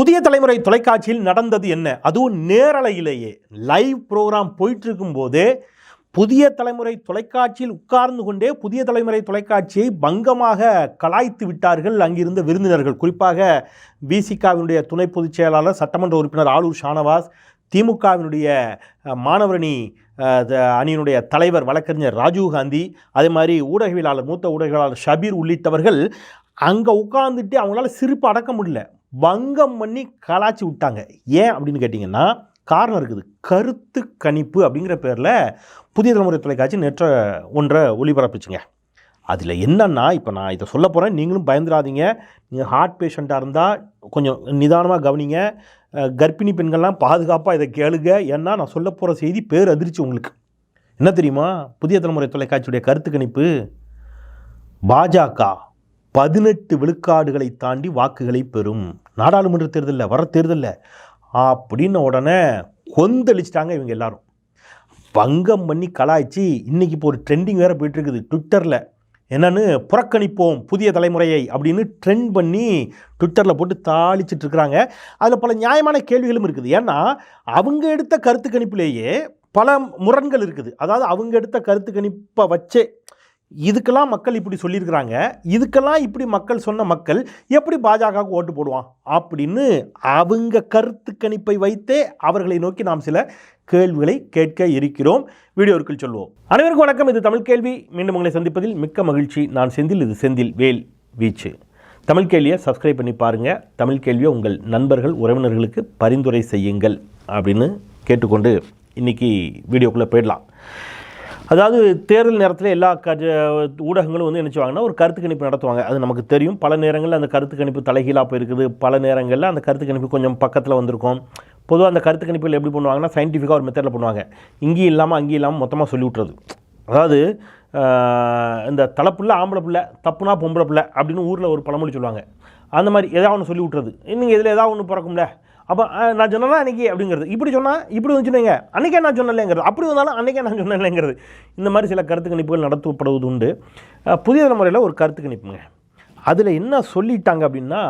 புதிய தலைமுறை தொலைக்காட்சியில் நடந்தது என்ன? அதுவும் நேரலையிலேயே. லைவ் ப்ரோக்ராம் போயிட்டுருக்கும் போது புதிய தலைமுறை தொலைக்காட்சியில் உட்கார்ந்து கொண்டே புதிய தலைமுறை தொலைக்காட்சியை பங்கமாக கலாய்த்து விட்டார்கள் அங்கிருந்த விருந்தினர்கள். குறிப்பாக விசிகாவினுடைய துணை பொதுச் செயலாளர் சட்டமன்ற உறுப்பினர் ஆலூர் ஷானவாஸ் திமுகவினுடைய மாணவரணி த- அணியினுடைய தலைவர் வழக்கறிஞர் ராஜீவ்காந்தி அதே மாதிரி ஊடகவியலாளர் மூத்த ஊடகவியலாளர் ஷபீர் உள்ளிட்டவர்கள் அங்கே உட்கார்ந்துட்டு அவங்களால சிரிப்பு அடக்க முடியல. பங்கம் பண்ணி கலாச்சி விட்டாங்க. ஏன் அப்படின்னு கேட்டிங்கன்னா காரணம் இருக்குது. கருத்து கணிப்பு அப்படிங்கிற பேரில் புதிய தலைமுறை தொலைக்காட்சி நேற்ற ஒன்றை ஒளிபரப்புச்சுங்க. அதில் என்னன்னா இப்போ நான் இதை சொல்ல போகிறேன் நீங்களும் பயந்துடாதீங்க. நீங்கள் ஹார்ட் பேஷண்ட்டாக இருந்தால் கொஞ்சம் நிதானமாக கவனிங்க. கர்ப்பிணி பெண்கள்லாம் பாதுகாப்பாக இதை கேளுங்க. ஏன்னா நான் சொல்ல போகிற செய்தி பேர் அதிர்ச்சி உங்களுக்கு. என்ன தெரியுமா? புதிய தலைமுறை தொலைக்காட்சியுடைய கருத்து கணிப்பு பாஜக. பதினெட்டு விழுக்காடுகளை தாண்டி வாக்குகளை பெறும். நாடாளுமன்ற தேர்தலில் வர தேர்தலில். அப்படின்ன உடனே கொந்தளிச்சிட்டாங்க இவங்க எல்லாரும். பங்கம் பண்ணி கலாய்ச்சி இன்றைக்கி இப்போ ஒரு ட்ரெண்டிங் வேறு போயிட்டுருக்குது. ட்விட்டரில் என்னென்னு புறக்கணிப்போம் புதிய தலைமுறையை அப்படின்னு ட்ரெண்ட் பண்ணி ட்விட்டரில் போட்டு தாளிச்சிட்ருக்குறாங்க அதில் பல நியாயமான கேள்விகளும் இருக்குது. ஏன்னா அவங்க எடுத்த கருத்து கணிப்பிலேயே பல முரண்கள் இருக்குது. அதாவது அவங்க எடுத்த கருத்து கணிப்பை வச்சே இதுக்கெல்லாம் மக்கள் இப்படி சொல்லியிருக்கிறாங்க இதுக்கெல்லாம் இப்படி மக்கள் சொன்ன மக்கள் எப்படி பாஜகவுக்கு ஓட்டு போடுவான் அப்படின்னு அவங்க கருத்து கணிப்பை வைத்தே அவர்களை நோக்கி நாம் சில கேள்விகளை கேட்க இருக்கிறோம். வீடியோவிற்குள் சொல்வோம். அனைவருக்கும் வணக்கம். இது தமிழ் கேள்வி. மீண்டும் உங்களை சந்திப்பதில் மிக்க மகிழ்ச்சி. நான் செந்தில் இது செந்தில் வேல் வீச்சு. தமிழ் கேள்வியை சப்ஸ்கிரைப் பண்ணி பாருங்கள் தமிழ் கேள்வியை உங்கள் நண்பர்கள் உறவினர்களுக்கு பரிந்துரை செய்யுங்கள் அப்படின்னு கேட்டுக்கொண்டு இன்னைக்கு வீடியோக்குள்ளே போயிடலாம். அதாவது தேர்தல் நேரத்தில் எல்லா கஜ ஊடகங்களும் வந்து என்ன செய்வாங்கன்னா ஒரு கருத்து கணிப்பு நடத்துவாங்க. அது நமக்கு தெரியும். பல நேரங்களில் அந்த கருத்து கணிப்பு தலைகீழாக போயிருக்குது. பல நேரங்களில் அந்த கருத்து கணிப்பு கொஞ்சம் பக்கத்தில் வந்திருக்கும். பொதுவாக அந்த கருத்து கணிப்புகள் எப்படி பண்ணுவாங்கன்னா சயின்டிஃபிக்காக ஒரு மெத்தடில் பண்ணுவாங்க. இங்கேயும் இல்லாமல் அங்கேயும் இல்லாமல் மொத்தமாக சொல்லி விட்றது அதாவது இந்த தலைப்புள்ள ஆம்பளை பிள்ளை தப்புனா பொம்பளை பிள்ளை அப்படின்னு ஊரில் ஒரு பழமொழி சொல்லுவாங்க. அந்த மாதிரி எதாவது ஒன்று சொல்லி விட்றது நீங்கள் இதில் ஏதாவது ஒன்று பிறக்கும்ல அப்போ நான் சொன்னேன்னா அன்றைக்கி அப்படிங்கிறது. இப்படி சொன்னால் இப்படி வந்துச்சுனேங்க அன்றைக்கே நான் சொன்னலைங்கிறது அப்படி வந்தாலும் அன்றைக்கே நான் சொன்னலைங்கிறது இந்த மாதிரி சில கருத்து கணிப்புகள் நடத்தப்படுவது உண்டு புதிய தலைமுறையில் ஒரு கருத்து கணிப்புங்க. அதில் என்ன சொல்லிட்டாங்க அப்படின்னா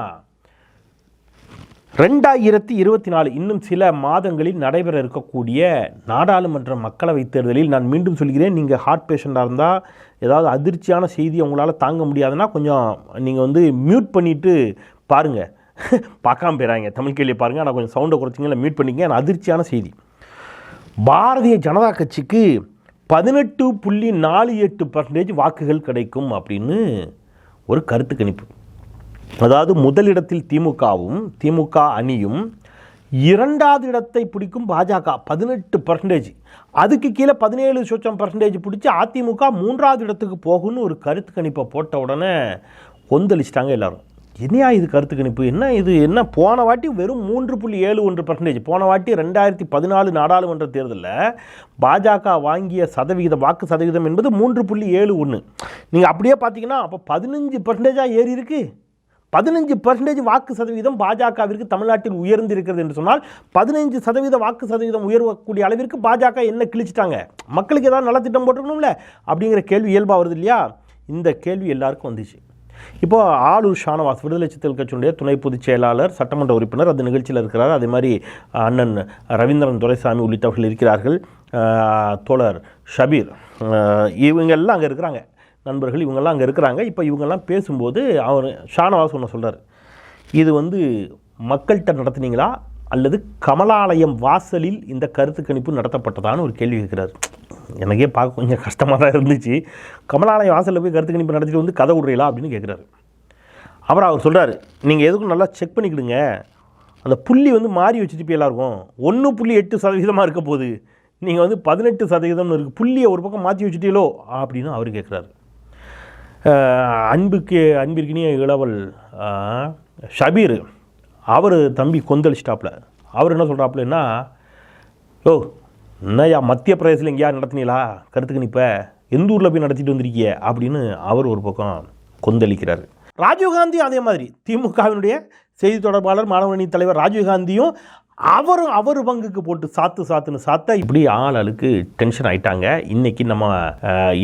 ரெண்டாயிரத்தி இருபத்தி நாலு இன்னும் சில மாதங்களில் நடைபெற இருக்கக்கூடிய நாடாளுமன்ற மக்களவைத் தேர்தலில் நான் மீண்டும் சொல்கிறேன். நீங்கள் ஹார்ட் பேஷண்ட்டாக இருந்தால் ஏதாவது அதிர்ச்சியான செய்தி உங்களால் தாங்க முடியாதுன்னா கொஞ்சம் நீங்கள் வந்து மியூட் பண்ணிவிட்டு பாருங்கள் பார்க்காம போயிறாங்க. தமிழ் கேள்வி பாருங்கள் நான் கொஞ்சம் சவுண்டை குறைச்சிங்க இல்லை மீட் பண்ணிங்க நான் அதிர்ச்சியான செய்தி. பாரதிய ஜனதா கட்சிக்கு பதினெட்டு புள்ளி நாலு எட்டு பர்சன்டேஜ் வாக்குகள் கிடைக்கும் அப்படின்னு ஒரு கருத்து கணிப்பு. அதாவது முதலிடத்தில் திமுகவும் திமுக அணியும் இரண்டாவது இடத்தை பிடிக்கும் பாஜக. பதினெட்டு பர்சன்டேஜ் அதுக்கு கீழே பதினேழு சொச்சம் பர்சன்டேஜ் பிடிச்சி அதிமுக மூன்றாவது இடத்துக்கு போகும்னு ஒரு கருத்து கணிப்பை போட்ட உடனே கொந்தளிச்சிட்டாங்க எல்லோரும். என்னையா இது கருத்து கணிப்பு என்ன இது? என்ன? போன வாட்டி வெறும் மூன்று புள்ளி ஏழு ஒன்று பர்சன்டேஜ் போன வாட்டி ரெண்டாயிரத்தி பதினாலு நாடாளுமன்ற தேர்தலில் பாஜக வாங்கிய சதவிகித வாக்கு சதவீதம் என்பது மூன்று புள்ளி ஏழு ஒன்று நீங்கள் அப்படியே பார்த்தீங்கன்னா அப்போ பதினஞ்சு பர்சன்டேஜாக ஏறி இருக்கு. பதினஞ்சு பர்சன்டேஜ் வாக்கு சதவீதம் பாஜகவிற்கு தமிழ்நாட்டில் உயர்ந்திருக்கிறது என்று சொன்னால் பதினஞ்சு சதவீத வாக்கு சதவீதம் உயர்வக்கூடிய அளவிற்கு பாஜக என்ன கிழிச்சிட்டாங்க? மக்களுக்கு ஏதாவது நலத்திட்டம் போட்டுக்கணும்ல அப்படிங்கிற கேள்வி இயல்பாக வருது இல்லையா? இந்த கேள்வி எல்லாருக்கும் வந்துச்சு. இப்போ ஆளூர் ஷானவாஸ் விடுதலை சித்தல் கட்சியினுடைய துணை பொதுச் செயலாளர் சட்டமன்ற உறுப்பினர் அந்த நிகழ்ச்சியில் இருக்கிறார். அதே மாதிரி அண்ணன் ரவீந்திரன் துரைசாமி உள்ளிட்டவர்கள் இருக்கிறார்கள். தோழர் ஷபீர். இவங்கெல்லாம் அங்கே இருக்கிறாங்க. நண்பர்கள் இவங்கெல்லாம் அங்கே இருக்கிறாங்க. இப்போ இவங்கெல்லாம் பேசும்போது அவர் ஷானவாஸ் ஒன்று சொல்கிறார் இது வந்து மக்கள்கிட்ட நடத்துனீங்களா? அல்லது கமலாலயம் வாசலில் இந்த கருத்து கணிப்பு நடத்தப்பட்டதான்னு ஒரு கேள்வி இருக்கிறார் எனக்கே பார்க்க கொஞ்சம் கஷ்டமாக தான் இருந்துச்சு. கமலாலயம் வாசலில் போய் கருத்து கணிப்பு நடத்திட்டு வந்து கதை விடுறீங்களா அப்படின்னு கேட்குறாரு அப்புறம் அவர் சொல்கிறாரு நீங்கள் எதுக்கும் நல்லா செக் பண்ணிக்கிடுங்க. அந்த புள்ளி வந்து மாறி வச்சுட்டு எல்லாருக்கும் ஒன்று புள்ளி எட்டு சதவீதமாக இருக்க போகுது. நீங்கள் வந்து பதினெட்டு சதவீதம்னு இருக்குது புள்ளியை ஒரு பக்கம் மாற்றி வச்சுட்டீங்களோ அப்படின்னு அவர் கேட்குறாரு அன்புக்கு அன்பிற்கினிய இளவல் ஷபீர் அவர் தம்பி கொந்தளிச்சிட்டாப்புல அவர் என்ன சொல்கிறாப்புலன்னா ஓ என்னய்யா மத்திய பிரதேசத்தில் எங்கேயா நடத்தினீங்களா? கருத்து கணிப்ப எந்த ஊரில் போய் நடத்திட்டு வந்திருக்கிய? அப்படின்னு அவர் ஒரு பக்கம் கொந்தளிக்கிறார். ராஜீவ்காந்தி அதே மாதிரி. திமுகவினுடைய செய்தி தொடர்பாளர் மாணவரணி தலைவர் ராஜீவ்காந்தியும் அவரும் அவர் பங்குக்கு போட்டு சாத்து சாத்துன்னு சாத்த இப்படி ஆள் ஆளுக்கு டென்ஷன் ஆயிட்டாங்க. இன்னைக்கு நம்ம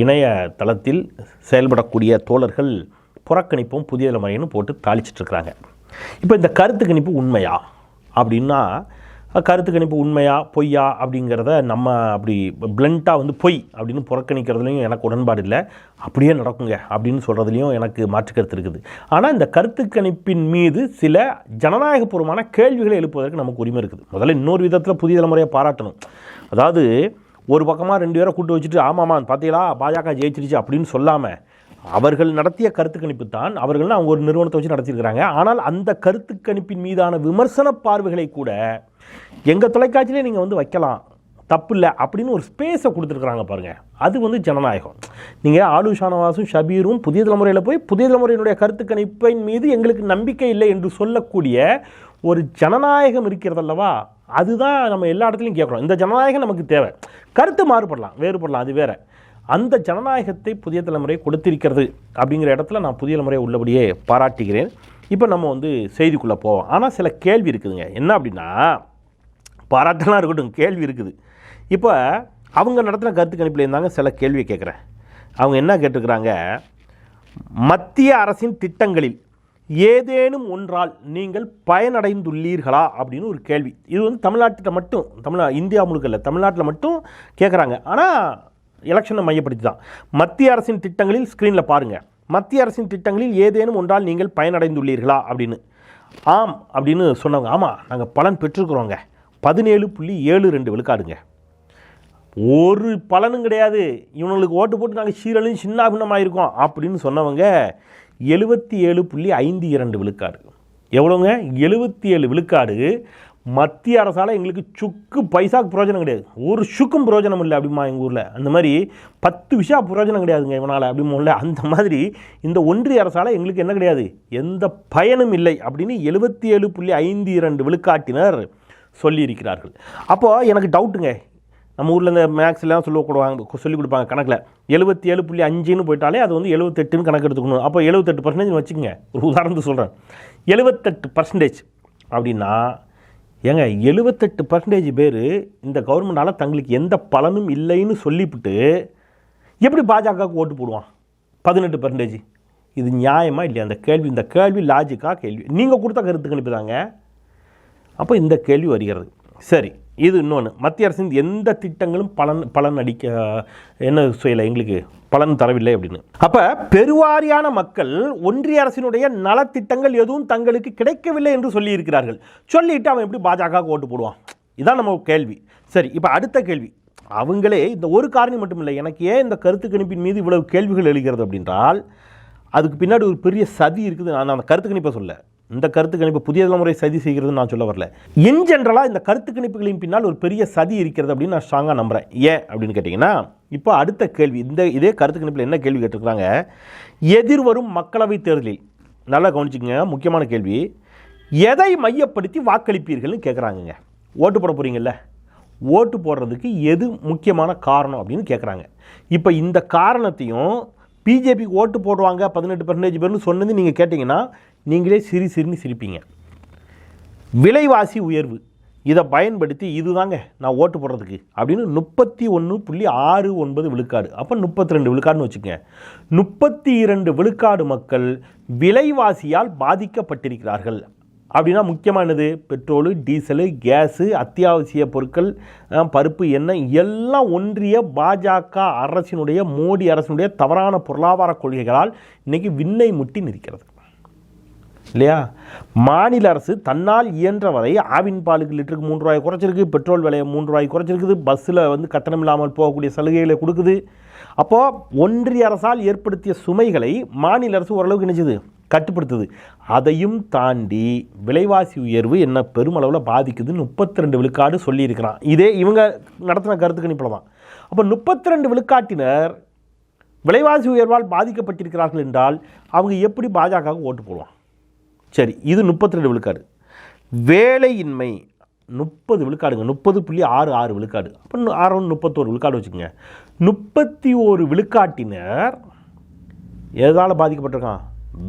இணைய தளத்தில் செயல்படக்கூடிய தோழர்கள் புறக்கணிப்பும் புதிய தலைமுறைன்னு போட்டு தாளிச்சிட்டுருக்குறாங்க இப்போ இந்த கருத்து கணிப்பு உண்மையா? அப்படின்னா கருத்து கணிப்பு உண்மையா பொய்யா அப்படிங்கிறத நம்ம அப்படி பிளண்ட்டாக வந்து பொய் அப்படின்னு புறக்கணிக்கிறதுலையும் எனக்கு உடன்பாடு இல்லை. அப்படியே நடக்குங்க அப்படின்னு சொல்கிறதுலையும் எனக்கு மாற்று கருத்து இருக்குது. ஆனால் இந்த கருத்து கணிப்பின் மீது சில ஜனநாயகபூர்வமான கேள்விகளை எழுப்புவதற்கு நமக்கு உரிமை இருக்குது. முதல்ல இன்னொரு விதத்தில் புதிய தலைமுறையை பாராட்டணும். அதாவது ஒரு பக்கமாக ரெண்டு பேரை கூட்டு வச்சுட்டு ஆமாம்மா பார்த்தீங்களா பாஜக ஜெயிச்சிருச்சு அப்படின்னு சொல்லாமல் அவர்கள் நடத்திய கருத்து கணிப்பு தான் அவர்கள் அவங்க ஒரு நிறுவனத்தை வச்சு நடத்தியிருக்கிறாங்க. ஆனால் அந்த கருத்து கணிப்பின் மீதான விமர்சன பார்வைகளை கூட எங்கள் தொலைக்காட்சியிலே நீங்கள் வந்து வைக்கலாம் தப்பு இல்லை அப்படின்னு ஒரு ஸ்பேஸை கொடுத்துருக்குறாங்க பாருங்கள் அது வந்து ஜனநாயகம். நீங்கள் ஆலு ஷானவாசும் ஷபீரும் புதிய தலைமுறையில் போய் புதிய தலைமுறையினுடைய கருத்து கணிப்பின் மீது எங்களுக்கு நம்பிக்கை இல்லை என்று சொல்லக்கூடிய ஒரு ஜனநாயகம் இருக்கிறதல்லவா அதுதான் நம்ம எல்லா இடத்துலையும் கேட்குறோம். இந்த ஜனநாயகம் நமக்கு தேவை. கருத்து மாறுபடலாம் வேறுபடலாம் அது வேறு. அந்த ஜனநாயகத்தை புதிய தலைமுறை கொடுத்திருக்கிறது அப்படிங்கிற இடத்துல நான் புதிய தலைமுறையை உள்ளபடியே பாராட்டுகிறேன். இப்போ நம்ம வந்து செய்திக்குள்ளே போவோம். ஆனால் சில கேள்வி இருக்குதுங்க. என்ன அப்படின்னா பாராட்டலாம் இருக்கட்டும் கேள்வி இருக்குது. இப்போ அவங்க நடத்தின கருத்து கணிப்பில் இருந்தாங்க சில கேள்வியை கேட்குறேன். அவங்க என்ன கேட்டிருக்கிறாங்க? மத்திய அரசின் திட்டங்களில் ஏதேனும் ஒன்றால் நீங்கள் பயனடைந்துள்ளீர்களா? அப்படின்னு ஒரு கேள்வி. இது வந்து தமிழ்நாட்டில் மட்டும் தமிழ்நா இந்தியா முழுக்க இல்லை தமிழ்நாட்டில் மட்டும் கேட்குறாங்க. ஆனால் எலெக்ஷனை மையப்படுத்தி தான் மத்திய அரசின் திட்டங்களில் ஸ்க்ரீனில் பாருங்கள் மத்திய அரசின் திட்டங்களில் ஏதேனும் ஒன்றால் நீங்கள் பயனடைந்துள்ளீர்களா? அப்படின்னு. ஆம் அப்படின்னு சொன்னவங்க. ஆமாம் நாங்கள் பலன் பெற்றிருக்கிறோங்க. பதினேழு புள்ளி ஏழு ரெண்டு விழுக்காடுங்க. ஒரு பலனும் கிடையாது. இவனுங்களுக்கு ஓட்டு போட்டு நாங்கள் சீரழிஞ்சு சின்ன பின்னமாயிருக்கோம் அப்படின்னு சொன்னவங்க எழுபத்தி ஏழு புள்ளி ஐந்து இரண்டு விழுக்காடு. எவ்வளோங்க எழுபத்தி ஏழு விழுக்காடு. மத்திய அரசால் எங்களுக்கு சுக்கு பைசாக்கு பிரயோஜனம் கிடையாது. ஒரு சுக்கும் பிரயோஜனம் இல்லை அப்படிமா எங்கள் ஊரில். அந்த மாதிரி பத்து விஷயம் பிரயோஜனம் கிடையாதுங்க இவனால் அப்படிமோல அந்த மாதிரி இந்த ஒன்றிய அரசால் எங்களுக்கு என்ன கிடையாது? எந்த பயனும் இல்லை அப்படின்னு எழுபத்தி ஏழு புள்ளி ஐந்து இரண்டு விழுக்காட்டினர் சொல்லியிருக்கிறார்கள். அப்போது எனக்கு டவுட்டுங்க நம்ம ஊரில் இந்த மேக்ஸ்லாம் சொல்ல கொடுவாங்க சொல்லிக் கொடுப்பாங்க கணக்கில். எழுபத்தி ஏழு புள்ளி அஞ்சுன்னு போயிட்டாலே அது வந்து எழுபத்தெட்டுன்னு கணக்கு எடுத்துக்கணும். அப்போ எழுபத்தெட்டு பர்சன்டேஜ் வச்சுக்கோங்க. ஒரு உதாரணத்துக்கு சொல்கிறேன் எழுபத்தெட்டு பர்சன்டேஜ் அப்படின்னா ஏங்க எழுபத்தெட்டு பர்சன்டேஜ் பேர் இந்த கவர்மெண்டால் தங்களுக்கு எந்த பலனும் இல்லைன்னு சொல்லிவிட்டு எப்படி பாஜகவுக்கு ஓட்டு போடுவான்? பதினெட்டு பர்சன்டேஜ் இது நியாயமாக இல்லையா? அந்த கேள்வி இந்த கேள்வி லாஜிக்காக கேள்வி. நீங்கள் கொடுத்த கருத்துக்கு அனுப்பிதாங்க அப்போ இந்த கேள்வி வருகிறது. சரி இது இன்னொன்று மத்திய அரசின் எந்த திட்டங்களும் பலன் பலன் அடிக்க என்ன செய்யலை? எங்களுக்கு பலன் தரவில்லை அப்படின்னு. அப்போ பெருவாரியான மக்கள் ஒன்றிய அரசினுடைய நலத்திட்டங்கள் எதுவும் தங்களுக்கு கிடைக்கவில்லை என்று சொல்லியிருக்கிறார்கள். சொல்லிட்டு அவன் எப்படி பாஜக ஓட்டு போடுவான்? இதான் நம்ம கேள்வி. சரி இப்போ அடுத்த கேள்வி. அவங்களே இந்த ஒரு காரணம் மட்டும் இல்லை எனக்கு ஏன் இந்த கருத்து கணிப்பின் மீது இவ்வளவு கேள்விகள் எழுகிறது அப்படின்றால் அதுக்கு பின்னாடி ஒரு பெரிய சதி இருக்குது. நான் அந்த கருத்து கணிப்பை சொல்ல இந்த கருத்து கணிப்பு புதிய தலைமுறை சதி செய்கிறது நான் சொல்ல வரல. இன் ஜென்ரலாக இந்த கருத்து கணிப்புகளின் பின்னால் ஒரு பெரிய சதி இருக்கிறது அப்படின்னு நான் ஸ்ட்ராங்காக நம்புகிறேன் ஏன் அப்படின்னு கேட்டிங்கன்னா இப்போ அடுத்த கேள்வி இந்த இதே கருத்து கணிப்பில் என்ன கேள்வி கேட்டிருக்கிறாங்க? எதிர்வரும் மக்களவைத் தேர்தலில் நல்லா கவனிச்சுக்கங்க முக்கியமான கேள்வி எதை மையப்படுத்தி வாக்களிப்பீர்கள்னு கேட்குறாங்கங்க ஓட்டு போட போகிறீங்கல்ல ஓட்டு போடுறதுக்கு எது முக்கியமான காரணம் அப்படின்னு கேட்குறாங்க இப்போ இந்த காரணத்தையும் பிஜேபிக்கு ஓட்டு போடுவாங்க பதினெட்டு பர்சன்டேஜ் பேர்னு சொன்னது நீங்கள் கேட்டிங்கன்னா நீங்களே சிறு சிறுன்னு சிரிப்பீங்க. விலைவாசி உயர்வு. இதை பயன்படுத்தி இதுதாங்க நான் ஓட்டு போடுறதுக்கு. அப்படின்னு முப்பத்தி ஒன்று புள்ளி ஆறு ஒன்பது விழுக்காடு. அப்போ முப்பத்தி ரெண்டு விழுக்காடுன்னு வச்சுக்கோங்க. முப்பத்தி இரண்டு விழுக்காடு மக்கள் விலைவாசியால் பாதிக்கப்பட்டிருக்கிறார்கள். அப்படின்னா முக்கியமானது பெட்ரோலு டீசலு கேஸு அத்தியாவசிய பொருட்கள் பருப்பு எண்ணெய் எல்லாம் ஒன்றிய பாஜக அரசினுடைய மோடி அரசினுடைய தவறான பொருளாதார கொள்கைகளால் இன்றைக்கி விண்ணை முட்டி நிற்கிறது. இல்லையா? மாநில அரசு தன்னால் இயன்ற வரை ஆவின் பாலுக்கு லிட்டருக்கு மூன்று ரூபாய் குறைச்சிருக்கு பெட்ரோல் விலையை மூன்று ரூபாய் குறைச்சிருக்குது பஸ்ஸில் வந்து கட்டணம் இல்லாமல் போகக்கூடிய சலுகைகளை கொடுக்குது. அப்போது ஒன்றிய அரசால் ஏற்படுத்திய சுமைகளை மாநில அரசு ஓரளவுக்கு நினைச்சது கட்டுப்படுத்துது. அதையும் தாண்டி விலைவாசி உயர்வு என்ன பெருமளவில் பாதிக்குது முப்பத்தி ரெண்டு விழுக்காடு சொல்லியிருக்கிறான். இதே இவங்க நடத்தின கருத்து கணிப்பில் தான் அப்போ முப்பத்தி ரெண்டு விழுக்காட்டினர் விலைவாசி உயர்வால் பாதிக்கப்பட்டிருக்கிறார்கள் என்றால் அவங்க எப்படி பாஜகவுக்கு ஓட்டு போடுவான் சரி இது முப்பத்தி ரெண்டு விழுக்காடு. வேலையின்மை முப்பது விழுக்காடுங்க. முப்பது புள்ளி ஆறு ஆறு விழுக்காடு. அப்போ ஆறு முப்பத்தோரு விழுக்காடு வச்சுக்கோங்க. முப்பத்தி ஒரு விழுக்காட்டினர் எதால் பாதிக்கப்பட்டிருக்கான்?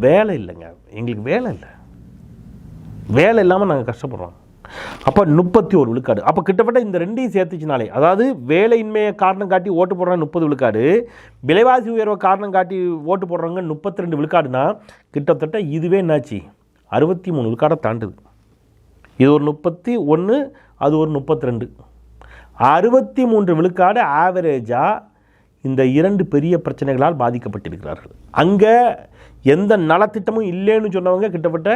வேலை இல்லைங்க. எங்களுக்கு வேலை இல்லை. வேலை இல்லாமல் நாங்கள் கஷ்டப்படுறோம். அப்போ முப்பத்தி ஒரு விழுக்காடு. அப்போ கிட்டத்தட்ட இந்த ரெண்டையும் சேர்த்துச்சுனாலே அதாவது வேலையின்மையை காரணம் காட்டி ஓட்டு போடுறாங்க முப்பது விழுக்காடு. விலைவாசி உயர்வை காரணம் காட்டி ஓட்டு போடுறவங்க முப்பத்தி ரெண்டு விழுக்காடுனா கிட்டத்தட்ட இதுவே என்னாச்சு? அறுபத்தி மூணு விழுக்காடை தாண்டுது. இது ஒரு முப்பத்தி ஒன்று அது ஒரு முப்பத்தி ரெண்டு அறுபத்தி மூன்று விழுக்காடு ஆவரேஜாக இந்த இரண்டு பெரிய பிரச்சனைகளால் பாதிக்கப்பட்டிருக்கிறார்கள். அங்கே எந்த நலத்திட்டமும் இல்லைன்னு சொன்னவங்க கிட்டத்தட்ட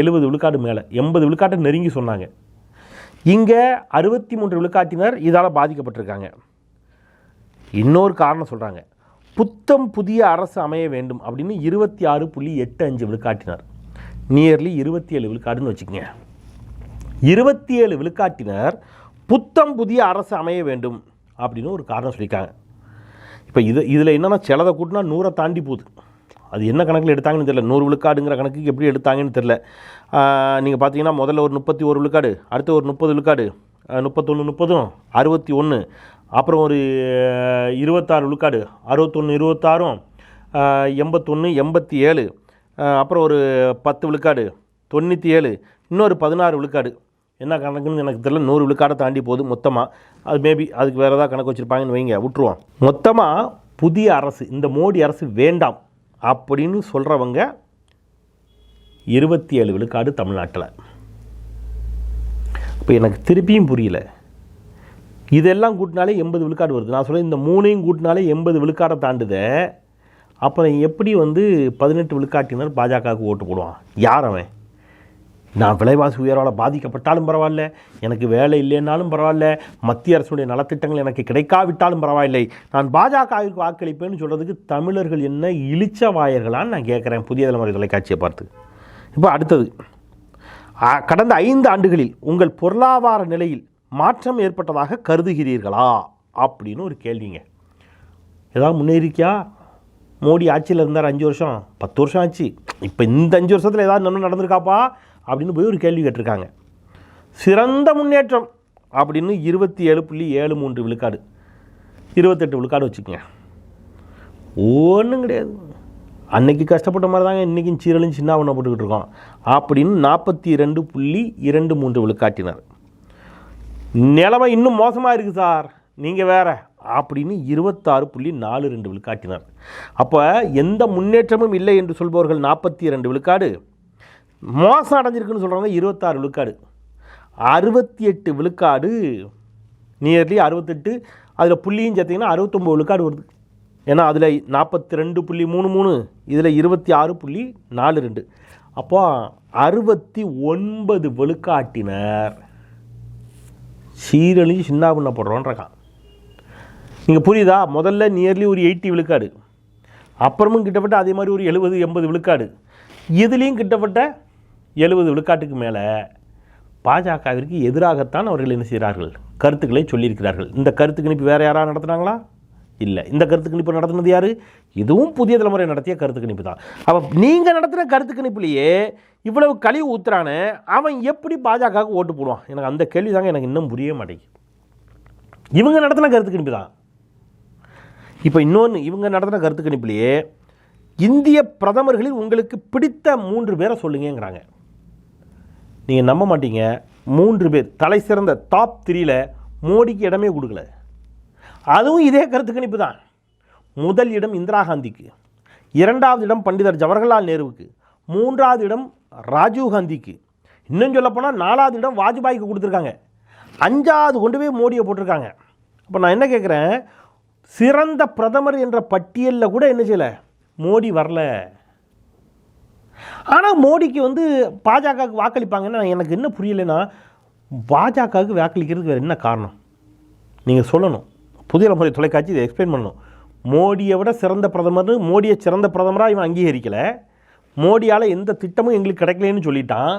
எழுபது விழுக்காடு மேலே எண்பது விழுக்காட்டை நெருங்கி சொன்னாங்க. இங்கே அறுபத்தி மூன்று விழுக்காட்டினர் இதால் பாதிக்கப்பட்டிருக்காங்க. இன்னொரு காரணம் சொல்கிறாங்க புத்தம் புதிய அரசு அமைய வேண்டும் அப்படின்னு இருபத்தி ஆறு புள்ளி எட்டு அஞ்சு விழுக்காட்டினர். நியர்லி இருபத்தி ஏழு விழுக்காடுன்னு வச்சுக்கோங்க. இருபத்தி ஏழு விழுக்காட்டினர் புத்தம் புதிய அரசு அமைய வேண்டும் அப்படின்னு ஒரு காரணம் சொல்லியிருக்காங்க. இப்போ இது இதில் என்னென்னா சிலதை கூட்டினா நூறை தாண்டி போகுது. அது என்ன கணக்கில் எடுத்தாங்கன்னு தெரியல. நூறு விழுக்காடுங்கிற கணக்குக்கு எப்படி எடுத்தாங்கன்னு தெரில நீங்கள் பார்த்தீங்கன்னா முதல்ல ஒரு முப்பத்தி ஒரு விழுக்காடு அடுத்து ஒரு முப்பது விழுக்காடு முப்பத்தொன்று முப்பதும் அறுபத்தி ஒன்று அப்புறம் ஒரு இருபத்தாறு விழுக்காடு அறுபத்தொன்று இருபத்தாறும் எண்பத்தொன்று எண்பத்தி ஏழு அப்புறம் ஒரு பத்து விழுக்காடு தொண்ணூற்றி ஏழு இன்னொரு பதினாறு விழுக்காடு. என்ன கணக்குன்னு எனக்கு தெரியல நூறு விழுக்காடை தாண்டி போகுது மொத்தமாக அது மேபி அதுக்கு வேறு ஏதாவது கணக்கு வச்சுருப்பாங்கன்னு வைங்க விட்டுருவோம். மொத்தமாக புதிய அரசு இந்த மோடி அரசு வேண்டாம் அப்படின்னு சொல்கிறவங்க இருபத்தி ஏழு விழுக்காடு தமிழ்நாட்டில். இப்போ எனக்கு திருப்பியும் புரியல. இதெல்லாம் கூட்டினாலே எண்பது விழுக்காடு வருது. நான் சொல்கிறேன் இந்த மூணையும் கூட்டினாலே எண்பது விழுக்காடை தாண்டுதை. அப்புறம் எப்படி வந்து பதினெட்டு விழுக்காட்டினர் பாஜகவுக்கு ஓட்டு போடுவான்? யார் அவன்? நான் விலைவாசி உயர்வால் பாதிக்கப்பட்டாலும் பரவாயில்ல. எனக்கு வேலை இல்லைன்னாலும் பரவாயில்ல. மத்திய அரசுடைய நலத்திட்டங்கள் எனக்கு கிடைக்காவிட்டாலும் பரவாயில்லை. நான் பாஜகவிற்கு வாக்களிப்பேன்னு சொல்கிறதுக்கு தமிழர்கள் என்ன இழிச்ச வாயர்களான்னு நான் கேட்குறேன். புதிய தலைமுறை தொலைக்காட்சியை பார்த்து. இப்போ அடுத்தது. கடந்த ஐந்து ஆண்டுகளில் உங்கள் பொருளாதார நிலையில் மாற்றம் ஏற்பட்டதாக கருதுகிறீர்களா? அப்படின்னு ஒரு கேள்விங்க. ஏதாவது முன்னேறிக்கியா மோடி ஆட்சியில் இருந்தார் அஞ்சு வருஷம். பத்து வருஷம் ஆச்சு. இப்போ இந்த அஞ்சு வருஷத்தில் ஏதாவது நன்மை நடந்திருக்காப்பா? அப்படின்னு போய் ஒரு கேள்வி கேட்டிருக்காங்க. சிறந்த முன்னேற்றம் அப்படின்னு இருபத்தி ஏழு புள்ளி ஏழு மூன்று விழுக்காடு. இருபத்தெட்டு விழுக்காடு வச்சுக்கோங்க. ஒன்றும் கிடையாது. அன்னைக்கு கஷ்டப்பட்ட மாதிரி தாங்க இன்றைக்கும் சீரழிஞ்சு சின்ன ஒன்று போட்டுக்கிட்டு இருக்கோம். அப்படின்னு நாற்பத்தி ரெண்டு புள்ளி இரண்டு மூன்று விழுக்காட்டினார். நிலைமை இன்னும் மோசமாக இருக்குது சார். நீங்கள் வேறு. அப்படின்னு இருபத்தாறு புள்ளி நாலு ரெண்டு விழுக்காட்டினார். அப்போ எந்த முன்னேற்றமும் இல்லை என்று சொல்பவர்கள் நாற்பத்தி ரெண்டு விழுக்காடு. மோசம் அடைஞ்சிருக்குன்னு சொல்கிறவங்க இருபத்தாறு விழுக்காடு. அறுபத்தி எட்டு விழுக்காடு நியர்லி அறுபத்தெட்டு அதில் புள்ளியும் சேர்த்திங்கன்னா அறுபத்தொம்பது விழுக்காடு வருது. ஏன்னா அதில் நாற்பத்தி ரெண்டு புள்ளி மூணு மூணு இதில் இருபத்தி ஆறு புள்ளி நாலு ரெண்டு. அப்போ அறுபத்தி ஒன்பது விழுக்காட்டினர். சீரழிஞ்சு சின்ன பண்ண போடுறோன்றான் நீங்கள் புரியுதா? முதல்ல நியர்லி ஒரு எயிட்டி விழுக்காடு. அப்புறமும் கிட்டத்தட்ட அதே மாதிரி ஒரு எழுபது எண்பது விழுக்காடு. இதுலேயும் கிட்டத்தட்ட எழுபது விழுக்காட்டுக்கு மேலே பாஜகவிற்கு எதிராகத்தான் அவர்கள் என்ன செய்கிறார்கள்? கருத்துக்களை சொல்லியிருக்கிறார்கள். இந்த கருத்து கணிப்பு வேறு யாராவது நடத்துனாங்களா? இல்லை. இந்த கருத்து கணிப்பு நடத்தினது யார்? இதுவும் புதிய தலைமுறை நடத்திய கருத்து கணிப்பு தான். அப்போ நீங்கள் நடத்தின கருத்து கணிப்புலேயே இவ்வளவு கழிவு ஊத்துறானே அவன் எப்படி பாஜகவுக்கு ஓட்டு போடுவான்? எனக்கு அந்த கேள்வி தாங்க எனக்கு இன்னும் புரிய மாட்டேங்குது. இவங்க நடத்தின கருத்து கணிப்பு தான். இப்போ இன்னொன்று இவங்க நடத்தின கருத்து கணிப்புலேயே இந்திய பிரதமர்களில் உங்களுக்கு பிடித்த மூன்று பேரை சொல்லுங்கிறாங்க நீங்கள் நம்ப மாட்டீங்க. மூன்று பேர் தலை சிறந்த டாப் த்ரீல மோடிக்கு இடமே கொடுக்கல. அதுவும் இதே கருத்து கணிப்பு தான். முதல் இடம் இந்திரா காந்திக்கு. இரண்டாவது இடம் பண்டிதர் ஜவஹர்லால் நேருவுக்கு. மூன்றாவது இடம் ராஜீவ் காந்திக்கு. இன்னும் சொல்லப்போனால் நாலாவது இடம் வாஜ்பாய்க்கு கொடுத்துருக்காங்க. அஞ்சாவது கொண்டு போய் மோடியை போட்டிருக்காங்க. அப்போ நான் என்ன கேட்குறேன் சிறந்த பிரதமர் என்ற பட்டியலில் கூட என்ன செய்யலை? மோடி வரல. ஆனால் மோடிக்கு வந்து பாஜகவுக்கு வாக்களிப்பாங்கன்னா எனக்கு என்ன புரியலைன்னா பாஜகவுக்கு வாக்களிக்கிறதுக்கு வேறு என்ன காரணம்? நீங்கள் சொல்லணும். புதிய முறை தொலைக்காட்சி இதை எக்ஸ்பிளைன் பண்ணணும். மோடியை விட சிறந்த பிரதமர்னு மோடியை சிறந்த பிரதமராக இவன் அங்கீகரிக்கலை. மோடியால் எந்த திட்டமும் எங்களுக்கு கிடைக்கலன்னு சொல்லிட்டான்.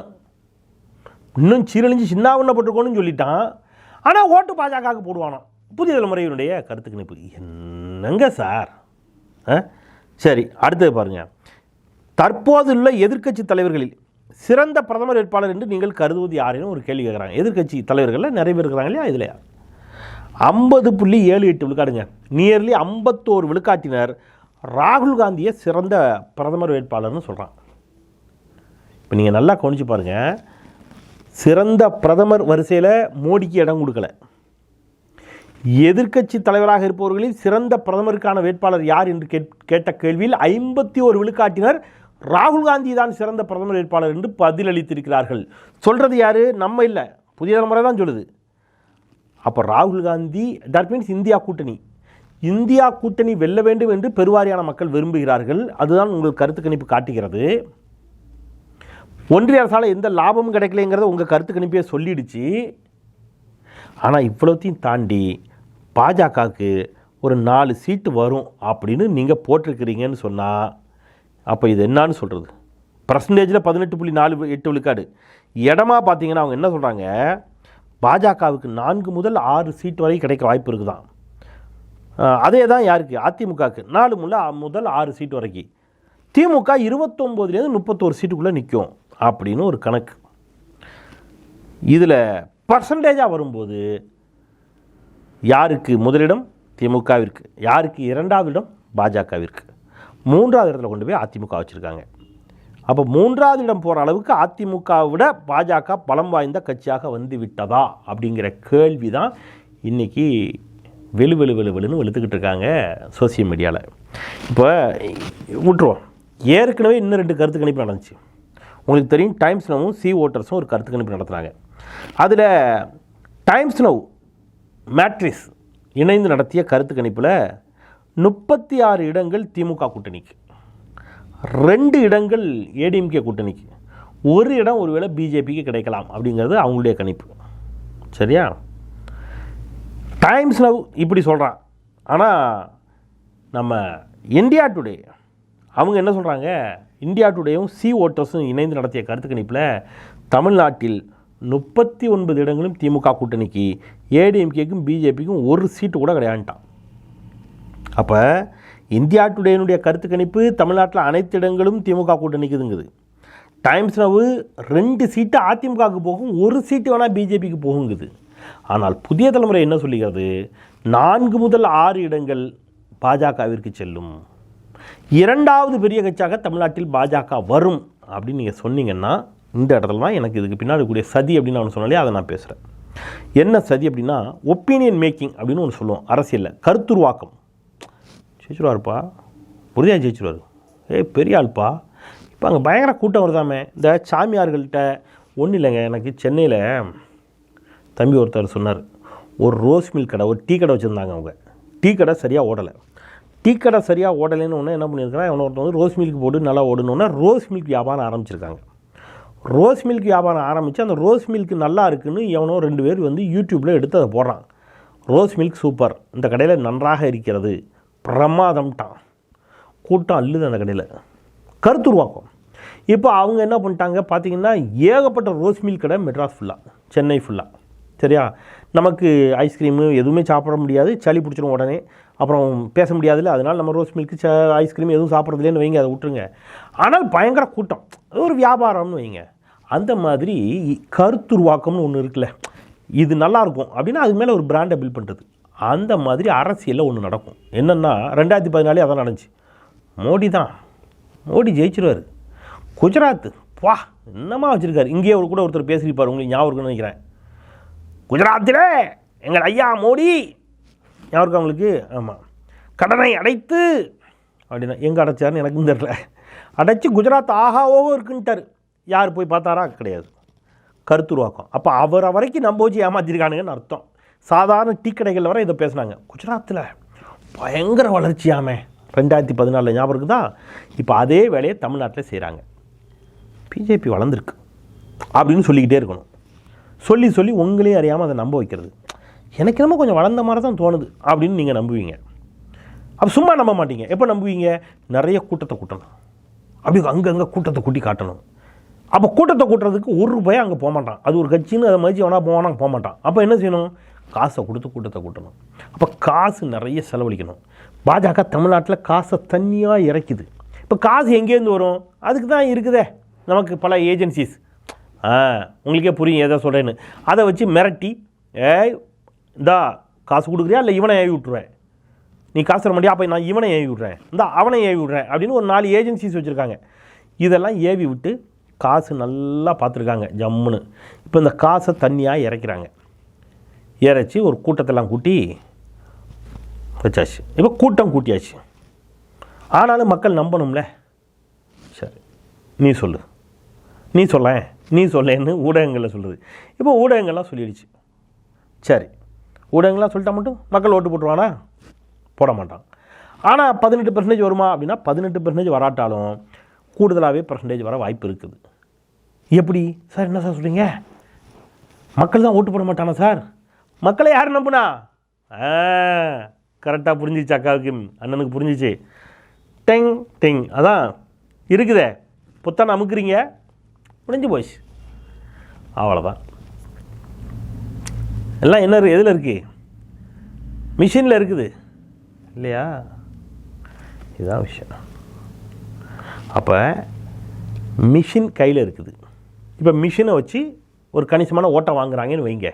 இன்னும் சீரழிஞ்சு சின்னாவண்ணப்பட்டிருக்கோன்னு சொல்லிட்டான். ஆனால் ஓட்டு பாஜகவுக்கு போடுவானான் புதிய தலைமுறையினுடைய கருத்து கணிப்பு என்னங்க சார்? ஆ? சரி அடுத்தது பாருங்கள் தற்போதுள்ள எதிர்க்கட்சி தலைவர்களில் சிறந்த பிரதமர் வேட்பாளர் என்று நீங்கள் கருதுவது யாருன்னு ஒரு கேள்வி கேட்குறாங்க. எதிர்க்கட்சி தலைவர்களில் நிறைய பேர் இருக்கிறாங்க இல்லையா இதில் ஐம்பது புள்ளி ஏழு எட்டு விழுக்காடுங்க. நியர்லி ஐம்பத்தோரு விழுக்காட்டினர் ராகுல் காந்தியை சிறந்த பிரதமர் வேட்பாளர்னு சொல்கிறான் இப்போ நீங்கள் நல்லா கவனிச்சு பாருங்கள் சிறந்த பிரதமர் வரிசையில் மோடிக்கு இடம் கொடுக்கல. எதிர்க்கட்சி தலைவராக இருப்பவர்களில் சிறந்த பிரதமருக்கான வேட்பாளர் யார் என்று கேட் கேட்ட கேள்வியில் ஐம்பத்தி ஒரு விழுக்காட்டினர் ராகுல் காந்தி தான் சிறந்த பிரதமர் வேட்பாளர் என்று பதிலளித்திருக்கிறார்கள். சொல்கிறது யார்? நம்ம இல்லை. புதிய தலைமுறை தான் சொல்லுது. அப்போ ராகுல் காந்தி தட் மீன்ஸ் இந்தியா கூட்டணி. இந்தியா கூட்டணி வெல்ல வேண்டும் என்று பெருவாரியான மக்கள் விரும்புகிறார்கள். அதுதான் உங்கள் கருத்து கணிப்பு காட்டுகிறது. ஒன்றிய அரசால் எந்த லாபமும் கிடைக்கலைங்கிறத உங்கள் கருத்து கணிப்பே சொல்லிடுச்சு. ஆனால் இவ்வளோத்தையும் தாண்டி பாஜகவுக்கு ஒரு நாலு சீட்டு வரும் அப்படின்னு நீங்கள் போட்டிருக்கிறீங்கன்னு சொன்னால் அப்போ இது என்னன்னு சொல்கிறது பர்சன்டேஜில் பதினெட்டு புள்ளி நாலு எட்டு விழுக்காடு. இடமா பார்த்தீங்கன்னா அவங்க என்ன சொல்கிறாங்க பாஜகவுக்கு நான்கு முதல் ஆறு சீட் வரை கிடைக்க வாய்ப்பு இருக்குதான். அதே தான் யாருக்கு? அதிமுகவுக்கு. நாலு முதல் முதல் ஆறு சீட் வரைக்கும் திமுக இருபத்தொம்போதுலேருந்து முப்பத்தோரு சீட்டுக்குள்ளே நிற்கும் அப்படின்னு ஒரு கணக்கு. இதில் பர்சன்டேஜாக வரும்போது யாருக்கு முதலிடம்? திமுகவிற்கு. யாருக்கு இரண்டாவது இடம் பாஜகவிற்கு. மூன்றாவது இடத்துல கொண்டு போய் அதிமுக வச்சுருக்காங்க. அப்போ மூன்றாவது இடம் போகிற அளவுக்கு அதிமுகவை விட பாஜக பலம் வாய்ந்த கட்சியாக வந்து விட்டதா? அப்படிங்கிற கேள்வி தான் இன்றைக்கி வெளு வெளு வெளு வெளுன்னு வெளுத்துக்கிட்டு இருக்காங்க சோசியல் மீடியாவில் இப்போ விட்டுருவோம். ஏற்கனவே இன்னும் ரெண்டு கருத்து கணிப்பு நடந்துச்சு. உங்களுக்கு தெரியும் டைம்ஸ் நவும் சி ஓட்டர்ஸும் ஒரு கருத்து கணிப்பு நடத்துனாங்க. அதில் டைம்ஸ் நவ் மேட்ரிஸ் இணைந்து நடத்திய கருத்து கணிப்பில் முப்பத்தி ஆறு இடங்கள் திமுக கூட்டணிக்கு. ரெண்டு இடங்கள் ஏடிஎம்கே கூட்டணிக்கு. ஒரு இடம் ஒருவேளை பிஜேபிக்கு கிடைக்கலாம் அப்படிங்கிறது அவங்களுடைய கணிப்பு. சரியா? டைம்ஸ் நவ் இப்படி சொல்கிறான் ஆனால் நம்ம இந்தியா டுடே அவங்க என்ன சொல்கிறாங்க இந்தியா டுடேயும் சி ஓட்டர்ஸும் இணைந்து நடத்திய கருத்து கணிப்பில் தமிழ்நாட்டில் முப்பத்தி ஒன்பது இடங்களும் திமுக கூட்டணிக்கு ஏடிஎம்கேக்கும் பிஜேபிக்கும் ஒரு சீட்டு கூட கிடையாண்டான் அப்போ இந்தியா டுடேனுடைய கருத்து கணிப்பு தமிழ்நாட்டில் அனைத்து இடங்களும் திமுக கூட்டணிக்குதுங்குது டைம்ஸ் நவு ரெண்டு சீட்டு அதிமுகவுக்கு போகும் ஒரு சீட்டு வேணால் பிஜேபிக்கு போகுங்குது. ஆனால் புதிய தலைமுறை என்ன சொல்லுகிறது? நான்கு முதல் ஆறு இடங்கள் பாஜகவிற்கு செல்லும். இரண்டாவது பெரிய கட்சியாக தமிழ்நாட்டில் பாஜக வரும் அப்படின்னு நீங்கள் சொன்னீங்கன்னா இந்த இடத்துல தான் எனக்கு இதுக்கு பின்னாடி கூடிய சதி அப்படின்னு நான் சொன்னாலே அதை நான் பேசுகிறேன் என்ன சதி அப்படின்னா ஒப்பீனியன் மேக்கிங் அப்படின்னு ஒன்று சொல்லுவோம் அரசியலில். கருத்துருவாக்கம். ஜெயிச்சிருவாருப்பா. உறுதியாக ஜெயிச்சிருவார். ஏய் பெரிய ஆள்ப்பா. இப்போ அங்கே பயங்கர கூட்டம் வருதாமே. இந்த சாமியார்கள்ட்ட ஒன்றும் இல்லைங்க. எனக்கு சென்னையில் தம்பி ஒருத்தர் சொன்னார். ஒரு ரோஸ் மில்க் கடை ஒரு டீ கடை வச்சுருந்தாங்க அவங்க. டீ கடை சரியாக ஓடலை. டீ கடை சரியாக ஓடலைன்னு ஒன்று என்ன பண்ணியிருக்கிறான் இவனை ஒருத்தர் வந்து ரோஸ் மில்க் போட்டு நல்லா ஓடணுன்னா ரோஸ் மில்க் வியாபாரம் ஆரம்பிச்சிருக்காங்க. ரோஸ் மில்க் வியாபாரம் ஆரம்பித்து அந்த ரோஸ் மில்க் நல்லா இருக்குன்னு எவனோ ரெண்டு பேர் வந்து யூடியூப்பில் எடுத்து அதை போடுறான் ரோஸ் மில்க் சூப்பர். இந்த கடையில் நன்றாக இருக்கிறது. பிரமாதம்ட்டான் கூட்டம் அல்லுது அந்த கடையில். கருத்துருவாக்கம் இப்போ அவங்க என்ன பண்ணிட்டாங்க? பார்த்தீங்கன்னா ஏகப்பட்ட ரோஸ் மில்க் கடை மெட்ராஸ் ஃபுல்லாக சென்னை ஃபுல்லாக சரியா? நமக்கு ஐஸ்கிரீமு எதுவுமே சாப்பிட முடியாது. சளி பிடிச்சிரும் உடனே. அப்புறம் பேச முடியாதுல்ல அதனால் நம்ம ரோஸ் மில்க் ச ஐஸ்கிரீம் எதுவும் சாப்பிட்றதுலேன்னு வைங்க அதை விட்டுருங்க. ஆனால் பயங்கர கூட்டம். அது ஒரு வியாபாரம்னு வைங்க. அந்த மாதிரி கருத்துருவாக்கம்னு ஒன்று இருக்குல்ல. இது நல்லாயிருக்கும் அப்படின்னா அதுக்கு மேலே ஒரு பிராண்டை பில்ட் பண்ணுறது அந்த மாதிரி அரசியலில் ஒன்று நடக்கும். என்னென்னா ரெண்டாயிரத்தி பதினாலே அதான் நடந்துச்சு. மோடி தான். மோடி ஜெயிச்சிருவார். குஜராத் வா என்னமா வச்சுருக்காரு? இங்கேயே ஒரு கூட ஒருத்தர் பேசியிருப்பார் உங்களுக்கு ஞாபகம் இருக்குன்னு நினைக்கிறேன். குஜராத்தில் எங்கள் ஐயா மோடி யாருக்கும் அவங்களுக்கு? ஆமாம் கடனை அடைத்து அப்படின்னா எங்கே அடைச்சாருன்னு எனக்கும் தெரில அடைச்சி குஜராத் ஆஹா ஓஹோ இருக்குன்ட்டார். யார் போய் பார்த்தாரா? கிடையாது. கருத்துருவாக்கம் அப்போ அவரை வரைக்கும் நம்ப வச்சு ஏமாத்திருக்கானுங்கன்னு அர்த்தம். சாதாரண டீ கடைகளில் வர இதை பேசுனாங்க. குஜராத்தில் பயங்கர வளர்ச்சியாமே. ரெண்டாயிரத்தி பதினாலில் ஞாபகம் இருக்குதா? இப்போ அதே வேலையை தமிழ்நாட்டில் செய்கிறாங்க பிஜேபி வளர்ந்துருக்கு. அப்படின்னு சொல்லிக்கிட்டே இருக்கணும். சொல்லி சொல்லி உங்களையும் அறியாமல் அதை நம்ப வைக்கிறது. எனக்கு என்னமோ கொஞ்சம் வளர்ந்த மாதிரி தான் தோணுது அப்படின்னு நீங்கள் நம்புவீங்க. அப்போ சும்மா நம்ப மாட்டீங்க. எப்போ நம்புவீங்க? நிறைய கூட்டத்தை கூட்டணும். அப்படி அங்கங்கே கூட்டத்தை கூட்டி காட்டணும். அப்போ கூட்டத்தை கூட்டுறதுக்கு ஒரு ரூபாய் அங்கே போக மாட்டான். அது ஒரு கட்சின்னு அதை மதிச்சு வேணா போவானா போக மாட்டான். அப்போ என்ன செய்யணும்? காசை கொடுத்து கூட்டத்தை கூட்டணும். அப்போ காசு நிறைய செலவழிக்கணும். பாஜக தமிழ்நாட்டில் காசை தண்ணியாக இறக்குது. இப்போ காசு எங்கேருந்து வரும்? அதுக்கு தான் இருக்குதே. நமக்கு பல ஏஜென்சிஸ் ஆ உங்களுக்கே புரியும் எதை சொல்கிறேன்னு அதை வச்சு மிரட்டி ஏய் இந்தா காசு கொடுக்குறியா? இல்லை இவனை ஏவி விட்ருவேன் நீ காசு தர மாட்டியா? அப்போ நான் இவனை ஏவி விட்றேன் இந்த அவனை ஏவி விட்றேன் அப்படின்னு ஒரு நாலு ஏஜென்சிஸ் வச்சுருக்காங்க. இதெல்லாம் ஏவி விட்டு காசு நல்லா பார்த்துருக்காங்க ஜம்முன்னு. இப்போ இந்த காசை தண்ணியாக இறக்கிறாங்க. இறச்சி ஒரு கூட்டத்தெல்லாம் கூட்டி வச்சாச்சு. இப்போ கூட்டம் கூட்டியாச்சு. ஆனாலும் மக்கள் நம்பணும்ல. சரி நீ சொல்லு. நீ சொல்ல நீ சொல்லேன்னு ஊடகங்களில் சொல்லுது இப்போ ஊடகங்கள்லாம் சொல்லிடுச்சு. சரி. ஊடகங்கள்லாம் சொல்லிட்டா மட்டும் மக்கள் ஓட்டு போட்டுருவானா? போட மாட்டான். ஆனால் பதினெட்டு பர்சன்டேஜ் வருமா அப்படின்னா பதினெட்டு பர்சன்டேஜ் வராட்டாலும் கூடுதலாகவே பர்சன்டேஜ் வர வாய்ப்பு இருக்குது. எப்படி? சார் என்ன சார் சொல்கிறீங்க மக்கள் தான் ஓட்டு போட மாட்டானா சார்? மக்களை யார் நம்புனா? கரெக்டாக புரிஞ்சிச்சு அக்காவுக்கு அண்ணனுக்கு புரிஞ்சிச்சு. டெங் டெங். அதான் இருக்குதே. புத்தான அமுக்குறீங்க. முடிஞ்சு போச்சு. அவ்வளோதான் எல்லாம் என்ன எதில் இருக்குது மிஷினில் இருக்குது. இல்லையா? இதுதான் விஷயம். அப்போ மிஷின் கையில் இருக்குது. இப்போ மிஷினை வச்சு ஒரு கணிசமான ஓட்டம் வாங்குறாங்கன்னு வைங்க.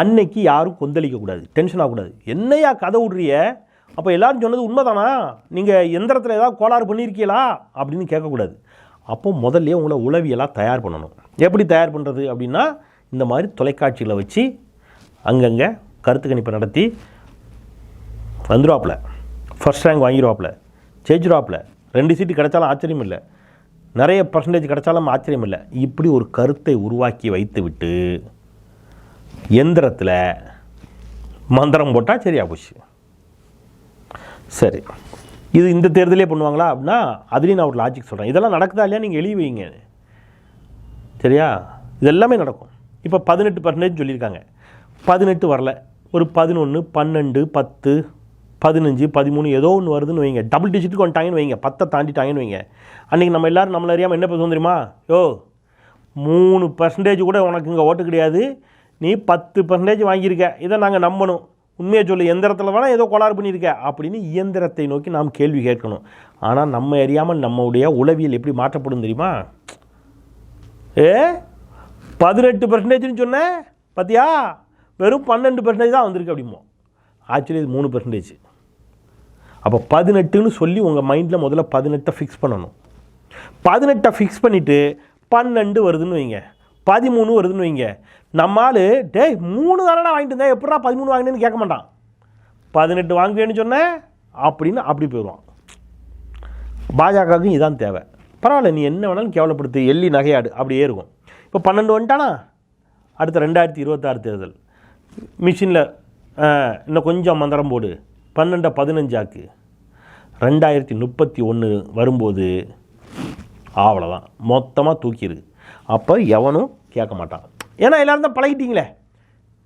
அன்னைக்கு யாரும் கொந்தளிக்கக்கூடாது டென்ஷன் ஆகக்கூடாது. என்னையா கதை விட்றிய? அப்போ எல்லோரும் சொன்னது உண்மைதானா? நீங்கள் எந்திரத்தில் ஏதாவது கோளாறு பண்ணியிருக்கீங்களா? அப்படின்னு கேட்கக்கூடாது. அப்போ முதல்ல உங்களை உளவியெல்லாம் தயார் பண்ணணும். எப்படி தயார் பண்ணுறது அப்படின்னா இந்த மாதிரி தொலைக்காட்சிகளை வச்சு அங்கங்கே கருத்து கணிப்பை நடத்தி வந்துடுவாப்பில் ஃபர்ஸ்ட் ரேங்க் வாங்கிடுவாப்பில் ஜெயிச்சிருவாப்புல. ரெண்டு சீட்டு கிடைச்சாலும் ஆச்சரியம் இல்லை. நிறைய பர்சன்டேஜ் கிடைச்சாலும் ஆச்சரியம் இல்லை. இப்படி ஒரு கருத்தை உருவாக்கி வைத்துவிட்டு எந்திரத்தில் மந்திரம் போட்டால் சரியா போச்சு. சரி. இது இந்த தேர்தலே பண்ணுவாங்களா அப்படின்னா அதுலேயும் நான் ஒரு லாஜிக் சொல்கிறேன் இதெல்லாம் நடக்குதா இல்லையா? நீங்கள் எழுதி வைங்க. சரியா? இதெல்லாமே நடக்கும். இப்போ பதினெட்டு பர்சன்டேஜ் சொல்லியிருக்காங்க. பதினெட்டு வரல. ஒரு பதினொன்று பன்னெண்டு பத்து பதினஞ்சு பதிமூணு ஏதோ ஒன்று வருதுன்னு வைங்க. டபுள் டிஜிட்டுக்கு வந்துட்டாங்கன்னு வைங்க. பத்தை தாண்டிட்டாங்கன்னு வைங்க. அன்றைக்கி நம்ம எல்லோரும் நம்மள அறியாமல் என்ன பேசுவோம் தெரியுமா? யோ மூணு பர்சன்டேஜ் கூட உனக்கு இங்கே ஓட்டு கிடையாது. நீ பத்து பர்சன்டேஜ் வாங்கியிருக்க. இதை நாங்கள் நம்பணும். உண்மையை சொல்லு எந்திரத்தில் வேணால் ஏதோ கோளாறு பண்ணியிருக்க. அப்படின்னு இயந்திரத்தை நோக்கி நாம் கேள்வி கேட்கணும். ஆனால் நம்ம அறியாமல் நம்முடைய உளவியல் எப்படி மாற்றப்படும் தெரியுமா? ஏ? பதினெட்டு பர்சன்டேஜ்னு சொன்னேன் பார்த்தியா வெறும் பன்னெண்டு பர்சன்டேஜ் தான் வந்திருக்கு அப்படிமோ ஆக்சுவலி இது மூணு பர்சன்டேஜ் அப்போ பதினெட்டுன்னு சொல்லி உங்கள் மைண்டில் முதல்ல பதினெட்டை ஃபிக்ஸ் பண்ணணும். பதினெட்டை ஃபிக்ஸ் பண்ணிவிட்டு பன்னெண்டு வருதுன்னு வைங்க. பதிமூணு வருதுன்னு வைங்க. நம்மால் டேய் மூணு தானடா வாங்கிட்டு இருந்தேன். எப்படா பதிமூணு வாங்கினேன்னு கேட்க மாட்டான். பதினெட்டு வாங்குவேன்னு சொன்னேன் அப்படின்னு அப்படி போயிடுவான். பாஜகவுக்கும் இதான் தேவை. பரவாயில்ல நீ என்ன வேணாலும் கேவலப்படுத்து எள்ளி நகையாடு அப்படியே இருக்கும். இப்போ பன்னெண்டு வந்துட்டானா? அடுத்த ரெண்டாயிரத்தி இருபத்தாறு தேர்தல். மிஷினில் இன்னும் கொஞ்சம் மந்திரம் போடு. பன்னெண்டை பதினஞ்சாக்கு ரெண்டாயிரத்தி முப்பத்தி ஒன்று வரும்போது அவ்வளோதான் மொத்தமாக தூக்கிடுது அப்போ எவனும் கேட்க மாட்டான். ஏன்னா எல்லோரும் தான் பழகிட்டீங்களே.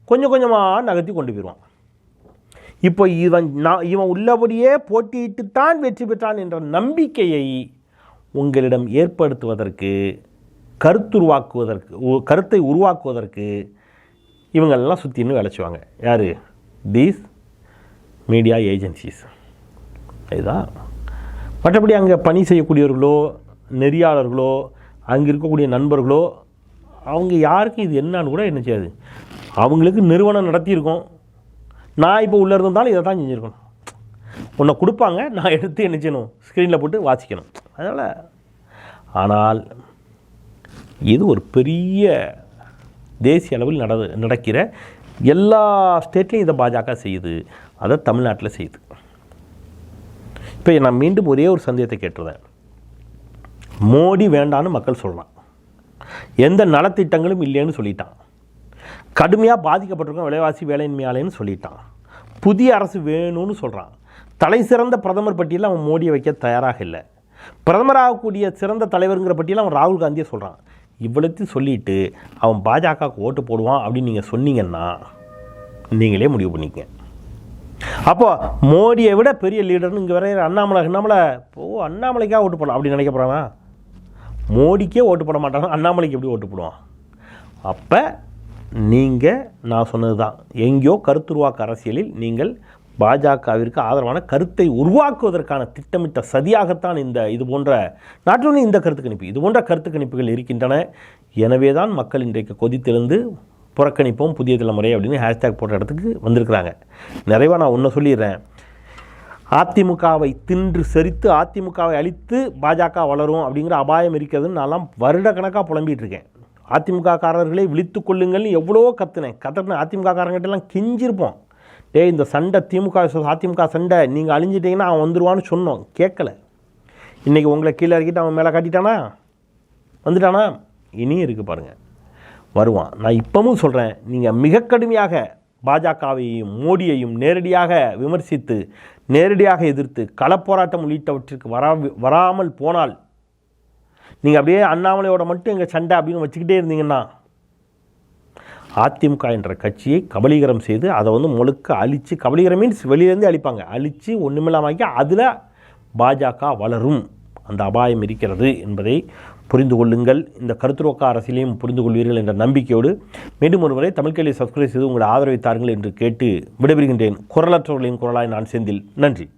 கொஞ்சம் கொஞ்சமாக நகர்த்தி கொண்டு போயிடுவான் இப்போ இவன் நான் இவன் உள்ளபடியே போட்டியிட்டு தான் வெற்றி பெற்றான் என்ற நம்பிக்கையை உங்களிடம் ஏற்படுத்துவதற்கு கருத்துருவாக்குவதற்கு உ- கருத்தை உருவாக்குவதற்கு இவங்கெல்லாம் சுற்றின்னு விளைச்சுவாங்க யார்? தீஸ் மீடியா ஏஜென்சிஸ் இதுதான். மற்றபடி அங்கே பணி செய்யக்கூடியவர்களோ நெறியாளர்களோ அங்கே இருக்கக்கூடிய நண்பர்களோ அவங்க யாருக்கும் இது என்னான்னு கூட என்ன செய்யாது. அவங்களுக்கு நிறுவனம் நடத்தியிருக்கோம். நான் இப்போ உள்ளே இருந்தாலும் இதை தான் செஞ்சுருக்கணும். உன்னை கொடுப்பாங்க நான் எடுத்து என்ன செய்யணும்? ஸ்க்ரீனில் போட்டு வாசிக்கணும். அதனால் ஆனால் இது ஒரு பெரிய தேசிய அளவில் நட நடக்கிற எல்லா ஸ்டேட்லேயும் இதை பாஜக செய்யுது. அதை தமிழ்நாட்டில் செய்யுது. இப்போ நான் மீண்டும் ஒரே ஒரு சந்தேகத்தை கேட்டுருந்தேன் மோடி வேண்டான்னு மக்கள் சொல்கிறான் எந்த நலத்திட்டங்களும் இல்லைன்னு சொல்லிட்டான். கடுமையாக பாதிக்கப்பட்டிருக்கோம் விலைவாசி வேலையின்மையாலேன்னு சொல்லிட்டான். புதிய அரசு வேணும்னு சொல்கிறான் தலை சிறந்த பிரதமர் பட்டியலில் அவன் மோடியை வைக்க தயாராக இல்லை. பிரதமராகக்கூடிய சிறந்த தலைவருங்கிற பட்டியலில் அவன் ராகுல் காந்தியை சொல்கிறான் இவ்வளோத்தையும் சொல்லிட்டு அவன் பாஜகவுக்கு ஓட்டு போடுவான் அப்படின்னு நீங்கள் சொன்னீங்கன்னா நீங்களே முடிவு பண்ணிக்கங்க. அப்போது மோடியை விட பெரிய லீடர்னு இங்கே வர அண்ணாமலை அண்ணாமலை ஓ அண்ணாமலைக்கா ஓட்டு போடலாம் அப்படின்னு நினைக்க போகிறானா மோடிக்கே ஓட்டு போட மாட்டாங்க அண்ணாமலைக்கு எப்படி ஓட்டு போடுவான்? அப்போ நீங்கள் நான் சொன்னது தான் எங்கேயோ கருத்துருவாக்க அரசியலில் நீங்கள் பாஜகவிற்கு ஆதரவான கருத்தை உருவாக்குவதற்கான திட்டமிட்ட சதியாகத்தான் இந்த இது போன்ற நாட் இந்த கருத்து கணிப்பு இது போன்ற கருத்து கணிப்புகள் இருக்கின்றன. எனவே தான் மக்கள் இன்றைக்கு கொதித்திருந்து புறக்கணிப்போம் புதிய தலைமுறை அப்படின்னு ஹேஷ்டேக் போட்ட இடத்துக்கு வந்திருக்கிறாங்க. நிறைவாக நான் ஒன்று சொல்லிடுறேன். அதிமுகவை தின்று சரித்து அதிமுகவை அழித்து பாஜக வளரும் அப்படிங்கிற அபாயம் இருக்கிறதுன்னு நான்லாம் வருடக்கணக்காக புலம்பிட்டு இருக்கேன் அதிமுக காரர்களை விழித்து கொள்ளுங்கள்னு எவ்வளோ கத்துனேன். கத்துன அதிமுக காரங்கிட்டலாம் கெஞ்சிருப்போம். டேய் இந்த சண்டை திமுக அதிமுக சண்டை நீங்கள் அழிஞ்சிட்டிங்கன்னா அவன் வந்துடுவான்னு சொன்னோம். கேட்கல. இன்றைக்கி உங்களை கீழே இறக்கிட்டு அவன் மேலே காட்டிட்டானா? வந்துட்டானா? இனியும் இருக்குது பாருங்கள் வருவான். நான் இப்பவும் சொல்கிறேன் நீங்கள் மிக கடுமையாக பாஜகவையும் மோடியையும் நேரடியாக விமர்சித்து நேரடியாக எதிர்த்து களப்போராட்டம் உள்ளிட்டவற்றிற்கு வரா வராமல் போனால் நீங்கள் அப்படியே அண்ணாமலையோட மட்டும் எங்கள் சண்டை அப்படின்னு வச்சுக்கிட்டே இருந்தீங்கன்னா அதிமுக என்ற கட்சியை கபலீகரம் செய்து அதை வந்து முழுக்க அழித்து கபலீகரம் மீன்ஸ் வெளியிலேருந்தே அழிப்பாங்க. அழித்து ஒன்றுமில்லாமாக்கி அதில் பாஜக வளரும். அந்த அபாயம் இருக்கிறது என்பதை புரிந்து கொள்ளுங்கள். இந்த கருத்துரோக்க அரசியலையும் புரிந்து கொள்வீர்கள் என்ற நம்பிக்கையோடு மீண்டும் ஒருமுறை தமிழ் சப்ஸ்கிரைப் செய்து உங்களை ஆதரவை தாருங்கள் என்று கேட்டு விடைபெறுகின்றேன். குரலற்றவர்களின் குரலாய் நான் செந்தில். நன்றி.